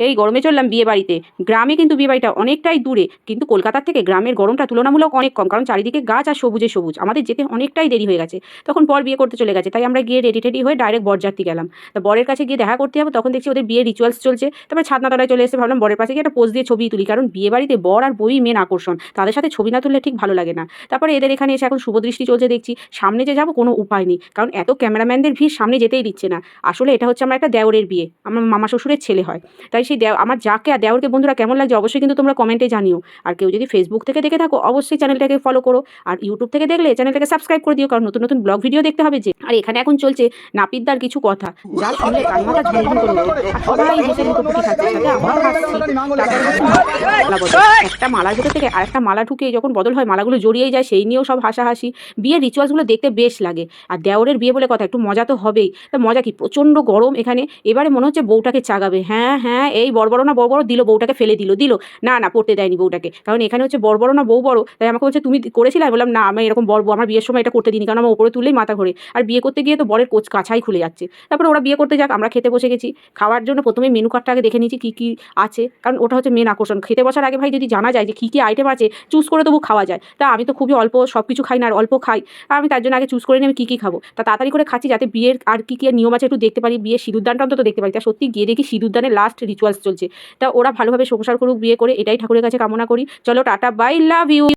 এই গরমে চললাম বিয়ে বাড়িতে। গ্রামে কিন্তু বিয়ে বাড়িটা অনেকটাই দূরে। কিন্তু কলকাতার থেকে গ্রামের গরমটা তুলনামূলক অনেক কম। কারণ চারিদিকে গাছ আর সবুজে সবুজ। আমাদের যেতে অনেকটাই দেরি হয়ে গেছে। তখন বর বিয়ে করতে চলে গেছে। তাই আমরা গিয়ে রেডি টেডি হয়ে ডাইরেক্ট বরযাত্রী গেলাম। তা বরের কাছে গিয়ে দেখা করতে যাব। তখন দেখছি ওদের বিয়ে রিচুয়ালস চলছে। তারপরে ছাদনাতলায় চলে এসে ভাবলাম বরের পাশে গিয়ে একটা পোজ দিয়ে ছবি তুলি। কারণ বিয়ে বাড়িতে বর আর বই মেন আকর্ষণ। তাদের সাথে ছবি না তুললে ঠিক ভালো লাগে না। তারপরে এদের এখানে এসে এখন শুভদৃষ্টি চলছে দেখছি। সামনে যে যাব কোনো উপায় নেই। কারণ এত ক্যামেরাম্যানদের ভিড় সামনে যেতেই দিচ্ছে না। আসলে এটা হচ্ছে আমার একটা দেওরের বিয়ে। আমার মামা শ্বশুরের ছেলে হয়। তাই সেই দেও আমার যাকে আর দেওরকে বন্ধুরা কেমন লাগছে অবশ্যই কিন্তু তোমরা কমেন্টে জানিও। আর কেউ যদি ফেসবুক থেকে দেখে থাকো অবশ্যই চ্যানেলটাকে ফলো করো। আর ইউটিউব থেকে দেখলে চ্যানেলটাকে সাবস্ক্রাইব করে দিও কারণ নতুন নতুন ব্লগ ভিডিও দেখতে হবে যে। আর এখানে এখন চলছে নাপিতদার কিছু কথা। যা শুনলে কান মাথা ঝুমঝুম করে সবাই খাচ্ছে হাসছি মালা। একটা মালার ভেতর থেকে আরেকটা মালা ঢুকে যখন বদল হয় মালাগুলো জড়িয়েই যায় সেই নিয়েও সব হাসাহাসি। বিয়ের রিচুয়ালসগুলো দেখতে বেশ লাগে। আর দেওরের বিয়ে বলে কথা একটু মজা তো হবেই। তা মজা কি? প্রচণ্ড গরম এখানে। এবারে মনে হচ্ছে বউটাকে চাগাবে। হ্যাঁ হ্যাঁ এই বড় বড় না বড় বড় দিল, বউটাকে ফেলে দিল দিল। না না, পড়তে দেয়নি বউটাকে। কারণ এখানে হচ্ছে বড় বড় না বউ বড়, তাই আমাকে হচ্ছে তুমি করেছিলে? আমি বললাম, না, আমি এরকম বড় আমার বিয়ের সময় এটা করতে দিনি কারণ আমার ওপরে তুললেই মাথা ঘোরে। আর বিয়ে করতে গিয়ে তো বরের কোচ কাছাই খুলে যাচ্ছে। তারপরে ওরা বিয়ে করতে যাক, আমরা খেতে বসে গেছি। খাওয়ার জন্য প্রথমে মেনু কার্ডটা আগে দেখে নিয়েছি, কী কী আছে। কারণ ওটা হচ্ছে মেন আকর্ষণ। খেতে বসার আগে ভাই যদি জানা যায় যে কী কী আইটেম আছে চুজ করে তবু খাওয়া যায়। তা আমি তো খুবই অল্প সব কিছু খাই না, আর অল্প খাই। আমি তার জন্য আগে চুজ করে নিই, আমি কী কী খাব? তা তাড়াতাড়ি করে খাচ্ছি যাতে বিয়ের আর কী কী নিয়ম আছে একটু দেখতে পারি। বিয়ের সিঁদুরদানটা অন্তত দেখতে পারি। তা সত্যি গিয়ে দেখি সিঁদুরদানের লাস্ট রিচুয়ালস চলছে। তা ওরা ভালোভাবে সংসার করুক, বিয়ে করে, এটাই ঠাকুরের কাছে কামনা করি। চলো, টাটা বাই লাভ ইউ